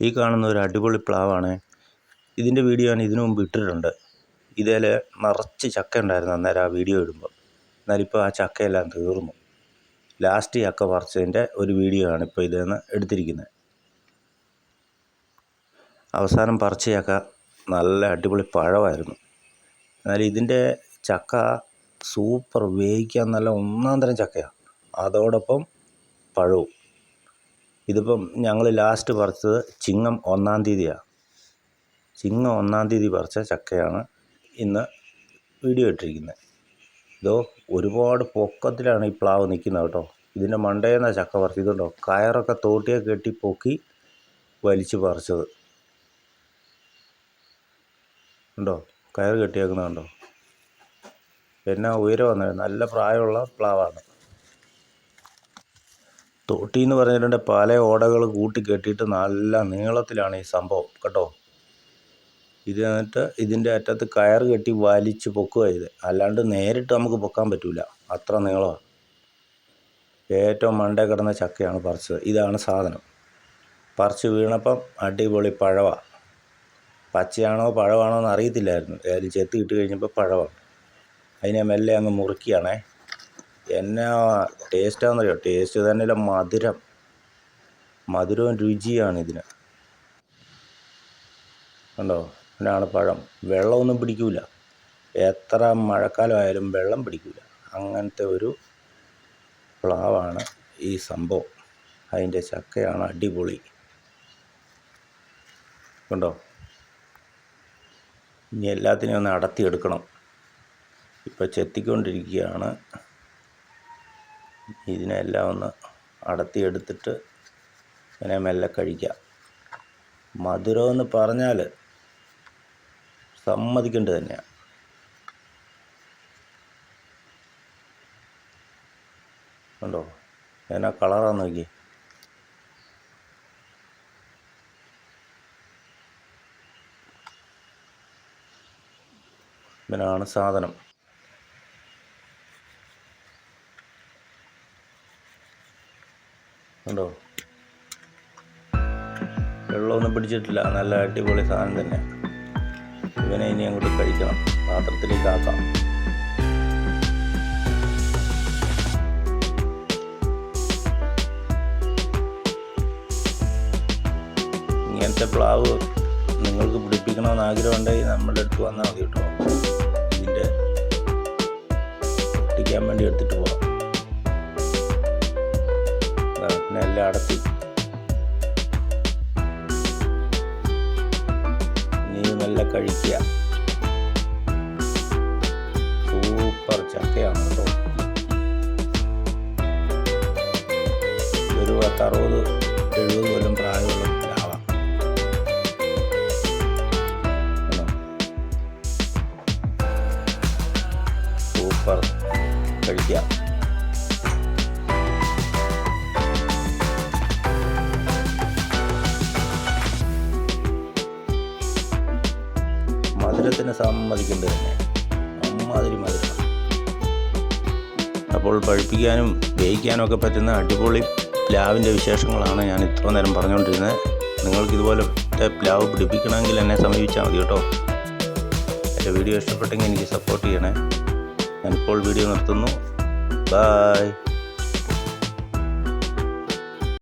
ഈ കാണുന്ന ഒരു അടിപൊളി പ്ലാവാണ്. ഇതിന്റെ വീഡിയോ ഞാൻ ഇതിനു മുമ്പ് ഇട്ടിട്ടുണ്ട്. ഇതിൽ നിറച്ച് ചക്ക ഉണ്ടായിരുന്നു അന്നേരം ആ വീഡിയോ ഇടുമ്പോൾ എന്നാലിപ്പോൾ ആ ചക്കയെല്ലാം തീർന്നു. ലാസ്റ്റ് ചക്ക പറിച്ചതിന്റെ ഒരു വീഡിയോ ആണ് ഇപ്പോൾ ഇതിൽ നിന്ന് എടുത്തിരിക്കുന്നത്. അവസാനം പറിച്ച ചക്ക നല്ല അടിപൊളി പഴമായിരുന്നു. എന്നാൽ ഇതിന്റെ ചക്ക സൂപ്പർ വേവിക്കാൻ നല്ല ഒന്നാം തരം ചക്കയാണ് അതോടൊപ്പം പഴവും. ഇതിപ്പം ഞങ്ങൾ ലാസ്റ്റ് പറിച്ചത് ചിങ്ങം ഒന്നാം തീയതിയാണ് ചിങ്ങം ഒന്നാം തീയതി പറിച്ച ചക്കയാണ് ഇന്ന് വീഡിയോ ഇട്ടിരിക്കുന്നത് ഇതോ ഒരുപാട് പൊക്കത്തിലാണ് ഈ പ്ലാവ് നിൽക്കുന്നത് കേട്ടോ. ഇതിന്റെ മണ്ടേന്ന ചക്ക പറിച്ചിട്ടുണ്ടോ കയറൊക്കെ തോട്ടിയെ കെട്ടി പൊക്കി വലിച്ചു പറിച്ചത്. ഉണ്ടോ കയർ കെട്ടിയേക്കുന്നുണ്ടോ പിന്നെ ഉയരം വന്നത് നല്ല പ്രായമുള്ള പ്ലാവാണ്. തോട്ടി എന്ന് പറഞ്ഞിട്ടുണ്ട് പല ഓടകൾ കൂട്ടി കെട്ടിയിട്ട് നല്ല നീളത്തിലാണ് ഈ സംഭവം കേട്ടോ? ഇത് എന്നിട്ട് ഇതിന്റെ അറ്റത്ത് കയർ കെട്ടി വലിച്ച് പൊക്കുക ഇത്. അല്ലാണ്ട് നേരിട്ട് നമുക്ക് പൊക്കാൻ പറ്റില്ല അത്ര നീളമാണ് ഏറ്റവും മണ്ട കിടന്ന ചക്കയാണ് പറിച്ചത്. ഇതാണ് സാധനം. പറിച്ച് വീണപ്പം അടിപൊളി പഴമാണ് പച്ചയാണോ പഴമാണോ എന്ന് അറിയത്തില്ലായിരുന്നു. ഏതായാലും ചെത്തി ഇട്ട് കഴിഞ്ഞപ്പോൾ പഴമാണ് അതിനെ മെല്ലെ അങ്ങ് മുറിക്കുകയാണേ എന്നാ ടേസ്റ്റാണെന്നറിയോ ടേസ്റ്റ് തന്നെയല്ല മധുരം. മധുരവും രുചിയാണ് ഇതിന്. കണ്ടോ? ഇതാണ് പഴം. വെള്ളമൊന്നും പിടിക്കില്ല എത്ര മഴക്കാലമായാലും വെള്ളം പിടിക്കില്ല അങ്ങനത്തെ ഒരു പ്ലാവാണ് ഈ സംഭവം. അതിന്റെ ചക്കയാണ് അടിപൊളി. കണ്ടോ? ഇനി എല്ലാത്തിനെയും ഒന്ന് അടത്തിയെടുക്കണം. ഇപ്പോൾ ചെത്തിക്കൊണ്ടിരിക്കുകയാണ് ഇതിനെല്ലാം ഒന്ന് അടത്തിയെടുത്തിട്ട് ഇങ്ങനെ മെല്ലെ കഴിക്കാം. മധുരമെന്ന് പറഞ്ഞാൽ സമ്മതിക്കേണ്ടത് തന്നെയാണ്. കണ്ടോ? എന്നാ കളറാന്ന് നോക്കി ഇങ്ങനെയാണ് സാധനം. കണ്ടോ? വെള്ളമൊന്നും പിടിച്ചിട്ടില്ല. നല്ല അടിപൊളി സാധനം തന്നെ. ഇവനെ ഇനി അങ്ങോട്ട് കഴിക്കണം. പാത്രത്തിലേക്ക് ആക്കാം. ഇങ്ങനത്തെ പ്ലാവ് നിങ്ങൾക്ക് പിടിപ്പിക്കണമെന്ന് ആഗ്രഹമുണ്ടെങ്കിൽ നമ്മുടെ അടുത്ത് വന്നാൽ മതി കേട്ടോ. ഇതിന്റെ പൊട്ടിക്കാൻ വേണ്ടി എടുത്തിട്ട് പോകാം. പിന്നെ നീ നല്ല കഴിക്കുക സൂപ്പർ ചക്കയാണ് കേട്ടോ. ഒരു പത്തറുപത് എഴുപത് കൊല്ലം പ്രായമുള്ള പ്ലാവ മധുരത്തിന് സമ്മതിക്കേണ്ടത് തന്നെ. അമ്മാതിരി മധുരം അപ്പോൾ പഴുപ്പിക്കാനും വേവിക്കാനും ഒക്കെ പറ്റുന്ന അടിപൊളി പ്ലാവിന്റെ വിശേഷങ്ങളാണ് ഞാൻ ഇത്ര നേരം പറഞ്ഞുകൊണ്ടിരുന്നത്. നിങ്ങൾക്ക് ഇതുപോലത്തെ പ്ലാവ് പിടിപ്പിക്കണമെങ്കിൽ എന്നെ സമീപിച്ചാൽ മതി കേട്ടോ. എന്റെ വീഡിയോ ഇഷ്ടപ്പെട്ടെങ്കിൽ എനിക്ക് സപ്പോർട്ട് ചെയ്യണേ. ഞാനിപ്പോൾ വീഡിയോ നിർത്തുന്നു. ബായ്